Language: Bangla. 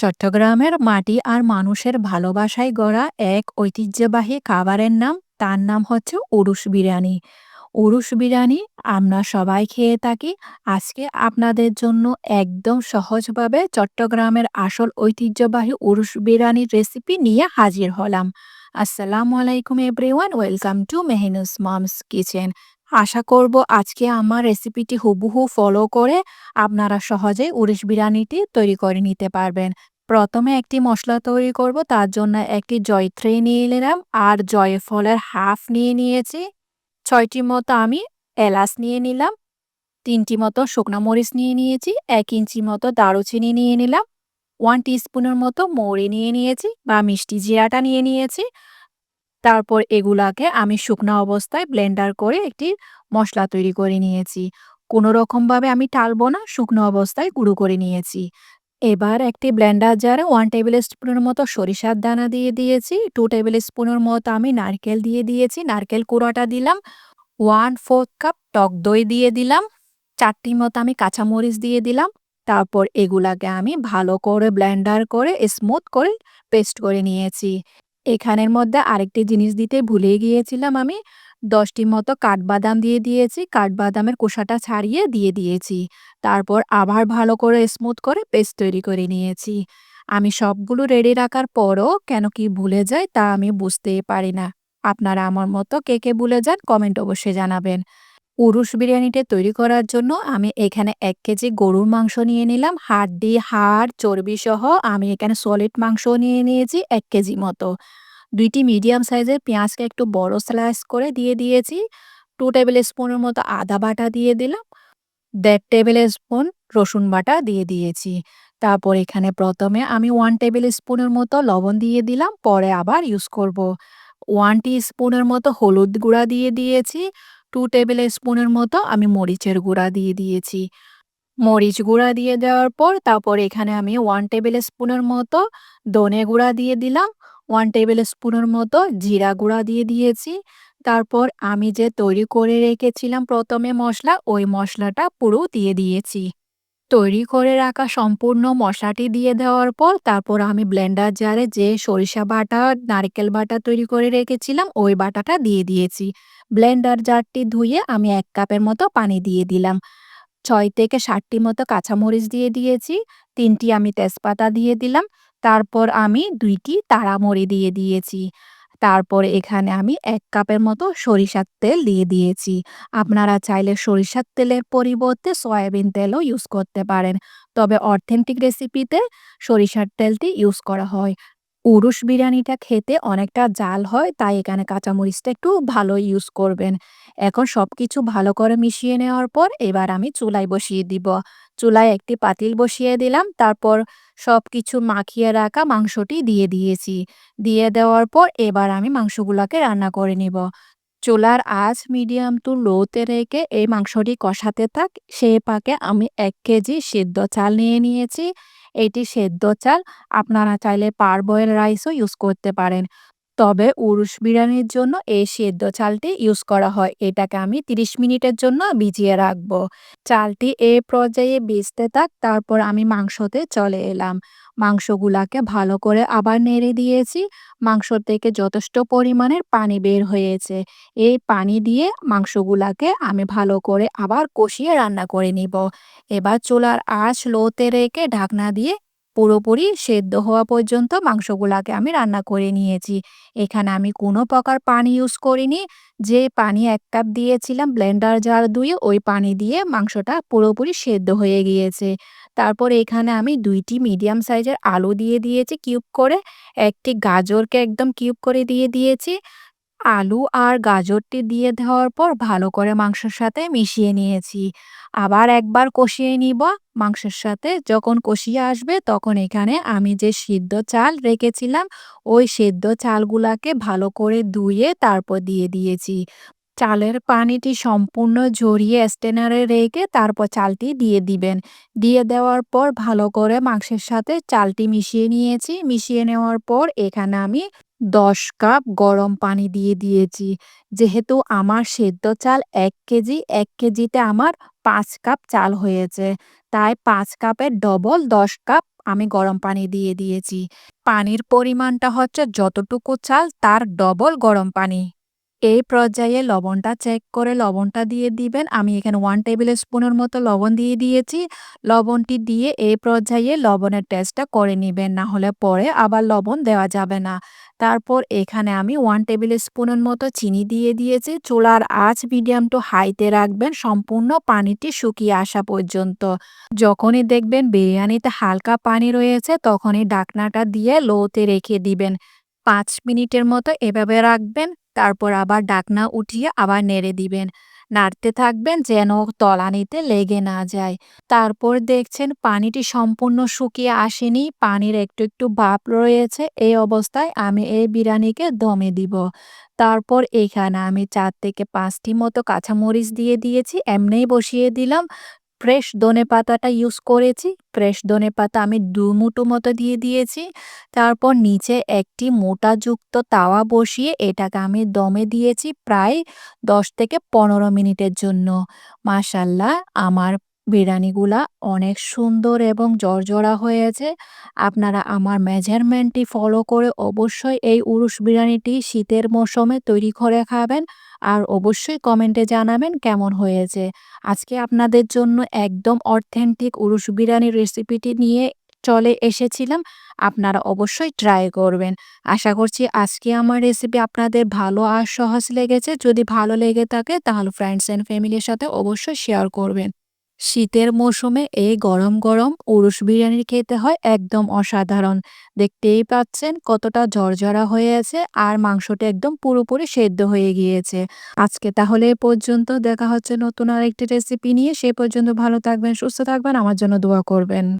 চট্টগ্রামের মাটি আর মানুষের ভালোবাসায় গড়া এক ঐতিহ্যবাহী খাবারের নাম, তার নাম হচ্ছে উরুশ বিরিয়ানি। উরুশ বিরিয়ানি আমরা সবাই খেয়ে থাকি। আজকে আপনাদের জন্য একদম সহজভাবে চট্টগ্রামের আসল ঐতিহ্যবাহী উরুশ বিরিয়ানির রেসিপি নিয়ে হাজির হলাম। আসসালামু আলাইকুম everyone welcome to Mehinu's mom's kitchen আশা করব আজকে আমার রেসিপিটি হুবহু ফলো করে আপনারা সহজেই উড়িশ বিরিয়ানিটি তৈরি করে নিতে পারবেন। প্রথমে একটি মশলা তৈরি করব, তার জন্য একটি জয়ত্রী নিয়ে নিলাম আর জয়ফলের হাফ নিয়ে নিয়েছি। ছয়টি মতো আমি এলাচ নিয়ে নিলাম, তিনটি মতো শুকনো মরিচ নিয়ে নিয়েছি, এক ইঞ্চি মতো দারুচিনি নিয়ে নিলাম ওয়ান টিস্পুনের মতো মৌরি নিয়ে নিয়েছি বা মিষ্টি জিরাটা নিয়ে নিয়েছি। তারপর এগুলাকে আমি শুকনো অবস্থায় ব্লেন্ডার করে একটি মশলা তৈরি করে নিয়েছি। কোনো রকমভাবে আমি টালবো না, শুকনো অবস্থায় গুঁড়ো করে নিয়েছি। এবার একটি ব্লেন্ডার জারে ওয়ান টেবিল স্পুনের মতো সরিষার দানা দিয়ে দিয়েছি টু টেবিল স্পুনের মতো আমি নারকেল দিয়ে দিয়েছি, নারকেল কুড়াটা দিলাম ওয়ান ফোর্থ কাপ টক দই দিয়ে দিলাম, চারটি মতো আমি কাঁচামরিচ দিয়ে দিলাম, তারপর এগুলাকে আমি ভালো করে ব্লেন্ডার করে স্মুথ করে পেস্ট করে নিয়েছি। এখানের মধ্যে আরেকটি জিনিস দিতে ভুলে গিয়েছিলাম আমি। দশটি মতো কাঠবাদাম দিয়ে দিয়েছি, কাঠবাদামের কোষাটা ছাড়িয়ে দিয়ে দিয়েছি। তারপর আবার ভালো করে স্মুথ করে পেস্ট তৈরি করে নিয়েছি। আমি সবগুলো রেডি রাখার পরও কেন কি ভুলে যায় তা আমি বুঝতেই পারি না। আপনারা আমার মতো কে কে ভুলে যান কমেন্ট অবশ্যই জানাবেন। উরুশ বিরিয়ানিটা তৈরি করার জন্য আমি এখানে এক কেজি গরুর মাংস নিয়ে নিলাম। হাড্ডি, হাড় চর্বি সহ আমি এখানে সলিড মাংস নিয়ে নিয়েছি এক কেজি মতো। দুইটি মিডিয়াম সাইজের পেঁয়াজকে একটু বড় স্লাইস করে দিয়ে দিয়েছি। টু টেবিল স্পুনের মতো আদা বাটা দিয়ে দিলাম। দেড় টেবিল স্পুন রসুন বাটা দিয়ে দিয়েছি। তারপর এখানে প্রথমে আমি ওয়ান টেবিল স্পুনের মতো লবণ দিয়ে দিলাম, পরে আবার ইউজ করব। ওয়ান টি স্পুনের মতো হলুদ গুঁড়া দিয়ে দিয়েছি। টু টেবিল স্পুনের মতো আমি মরিচের গুঁড়া দিয়ে দিয়েছি। মরিচ গুঁড়া দিয়ে দেওয়ার পর তারপর এখানে আমি ওয়ান টেবিল স্পুনের মতো দনে গুঁড়া দিয়ে দিলাম ওয়ান টেবিল স্পুনের মতো জিরা গুঁড়া দিয়ে দিয়েছি। তারপর আমি যে তৈরি করে রেখেছিলাম প্রথমে মশলা, ওই মশলাটা পুরো দিয়ে দিয়েছি। তৈরি করে রাখা সম্পূর্ণ মশলাটি দিয়ে দেওয়ার পর তারপর আমি ব্লেন্ডার জারে যে সরিষা বাটা, নারকেল বাটা তৈরি করে রেখেছিলাম, ওই বাটাটা দিয়ে দিয়েছি। ব্লেন্ডার জারটি ধুয়ে আমি এক কাপের মতো পানি দিয়ে দিলাম। ছয় থেকে ষাটটি মতো কাঁচামরিচ দিয়ে দিয়েছি, তিনটি আমি তেজপাতা দিয়ে দিলাম, তারপর আমি দুইটি তারামড়ি দিয়ে দিয়েছি। তারপর এখানে আমি এক কাপের মতো সরিষার তেল দিয়ে দিয়েছি। আপনারা চাইলে সরিষার তেলের পরিবর্তে সয়াবিন তেলও ইউজ করতে পারেন। তবে অথেন্টিক রেসিপিতে সরিষার তেলটি ইউজ করা হয়। উরুশ বিরিয়ানিটা খেতে অনেকটা জাল হয়, তাই এখানে কাঁচামরিচটা একটু ভালো ইউজ করবেন। এখন সব কিছু ভালো করে মিশিয়ে নেওয়ার পর এবার আমি চুলায় বসিয়ে দিব। চুলায় একটি পাতিল বসিয়ে দিলাম, তারপর সব কিছু মাখিয়ে রাখা মাংসটি দিয়ে দিয়েছি। দিয়ে দেওয়ার পর এবার আমি মাংসগুলোকে রান্না করে নিব। চুলার আঁচ মিডিয়াম টু লোতে রেখে এই মাংসটি কষাতে থাক। সে পাকে আমি এক কেজি সিদ্ধ চাল নিয়ে নিয়েছি। এটি সেদ্ধ চাল আপনারা চাইলে পার বয়েল রাইসও ইউজ করতে পারেন। তবে উরুশ বিরিয়ানির জন্য এই সেদ্ধ চালটি ইউজ করা হয়। এটাকে আমি ৩০ মিনিটের জন্য ভিজিয়ে রাখব। চালটি এ পর্যায়ে ভিজতে থাক, তারপর আমি মাংসতে চলে এলাম। মাংসগুলাকে ভালো করে আবার নেড়ে দিয়েছি। মাংস থেকে যথেষ্ট পরিমাণের পানি বের হয়েছে। এই পানি দিয়ে মাংসগুলাকে আমি ভালো করে আবার কষিয়ে রান্না করে নিব। এবার চুলার আঁচ লোতে রেখে ঢাকনা দিয়ে পুরোপুরি সেদ্ধ হওয়া পর্যন্ত মাংসগুলাকে আমি রান্না করে নিয়েছি। এখানে আমি কোনো প্রকার পানি ইউজ করিনি। যে পানি এক কাপ দিয়েছিলাম ব্লেন্ডার জার ধুয়ে ওই পানি দিয়ে মাংসটা পুরোপুরি সেদ্ধ হয়ে গিয়েছে। তারপর এখানে আমি দুইটি মিডিয়াম সাইজের আলু দিয়ে দিয়েছি কিউব করে। একটি গাজরকে একদম কিউব করে দিয়ে দিয়েছি। আলু আর গাজরটি দিয়ে দেওয়ার পর ভালো করে মাংসের সাথে মিশিয়ে নিয়েছি। আবার একবার কষিয়ে নিব। মাংসের সাথে যখন কষিয়ে আসবে তখন এখানে আমি যে সিদ্ধ চাল রেখেছিলাম, ওই সেদ্ধ চালগুলাকে ভালো করে ধুয়ে তারপর দিয়ে দিয়েছি। চালের পানিটি সম্পূর্ণ ঝরিয়ে স্টেনারে রেখে তারপর চালটি দিয়ে দিবেন। দিয়ে দেওয়ার পর ভালো করে মাংসের সাথে চালটি মিশিয়ে নিয়েছি। মিশিয়ে নেওয়ার পর এখানে আমি দশ কাপ গরম পানি দিয়ে দিয়েছি। যেহেতু আমার সেদ্ধ চাল এক কেজি, এক কেজিতে আমার পাঁচ কাপ চাল হয়েছে। তাই পাঁচ কাপের ডবল দশ কাপ আমি গরম পানি দিয়ে দিয়েছি। পানির পরিমাণটা হচ্ছে যতটুকু চাল, তার ডবল গরম পানি। এই পর্যায়ে লবণটা চেক করে লবণটা দিয়ে দিবেন। আমি এখানে ওয়ান টেবিল স্পুনের মতো লবণ দিয়ে দিয়েছি। লবণটি দিয়ে এই পর্যায়ে লবণের টেস্টটা করে নেবেন, না হলে পরে আবার লবণ দেওয়া যাবে না। তারপর এখানে আমি ওয়ান টেবিল স্পুনের মতো চিনি দিয়ে দিয়েছি। চুলার আঁচ মিডিয়াম টু হাইতে রাখবেন। সম্পূর্ণ পানিটি শুকিয়ে আসা পর্যন্ত। যখনই দেখবেন বিরিয়ানিতে হালকা পানি রয়েছে, তখনই ডাকনাটা দিয়ে লোতে রেখে দিবেন। পাঁচ মিনিটের মতো এভাবে রাখবেন। তারপর আবার ডাকনা উঠিয়ে আবার নেড়ে দিবেন। নাড়তে থাকবেন যেন তলানিতে লেগে না যায়। তারপর দেখছেন পানিটি সম্পূর্ণ শুকিয়ে আসেনি, পানির একটু একটু ভাপ রয়েছে, এই অবস্থায় আমি এই বিরিয়ানিকে দমে দিব। তারপর এখানে আমি চার থেকে পাঁচটি মতো কাঁচামরিচ দিয়ে দিয়েছি, এমনিই বসিয়ে দিলাম। ফ্রেশ ধনে পাতাটা ইউজ করেছি। ফ্রেশ ধনে পাতা আমি দু মুঠো মতো দিয়ে দিয়েছি। তারপর নিচে একটি মোটাযুক্ত তাওয়া বসিয়ে এটাকে আমি দমে দিয়েছি প্রায় দশ থেকে পনেরো মিনিটের জন্য। মাশাল্লাহ, আমার বিরিয়ানিগুলা অনেক সুন্দর এবং জর্জরা হয়েছে। আপনারা আমার মেজারমেন্টটি ফলো করে অবশ্যই এই উরুশ বিরিয়ানিটি শীতের মৌসুমে তৈরি করে খাবেন আর অবশ্যই কমেন্টে জানাবেন কেমন হয়েছে। আজকে আপনাদের জন্য একদম অথেন্টিক উরুশ বিরিয়ানির রেসিপিটি নিয়ে চলে এসেছিলাম, আপনারা অবশ্যই ট্রাই করবেন। আশা করছি আজকে আমার রেসিপি আপনাদের ভালো আর সহজ লেগেছে। যদি ভালো লেগে থাকে তাহলে ফ্রেন্ডস অ্যান্ড ফ্যামিলির সাথে অবশ্যই শেয়ার করবেন। শীতের মৌসুমে এই গরম গরম উরুশ বিরিয়ানি খেতে হয় একদম অসাধারণ। দেখতেই পাচ্ছেন কতটা ঝরঝরা হয়ে আছে আর মাংসটা একদম পুরোপুরি সেদ্ধ হয়ে গিয়েছে। আজকে তাহলে এ পর্যন্ত দেখা হচ্ছে নতুন আরেকটি রেসিপি নিয়ে। সে পর্যন্ত ভালো থাকবেন, সুস্থ থাকবেন, আমার জন্য দোয়া করবেন।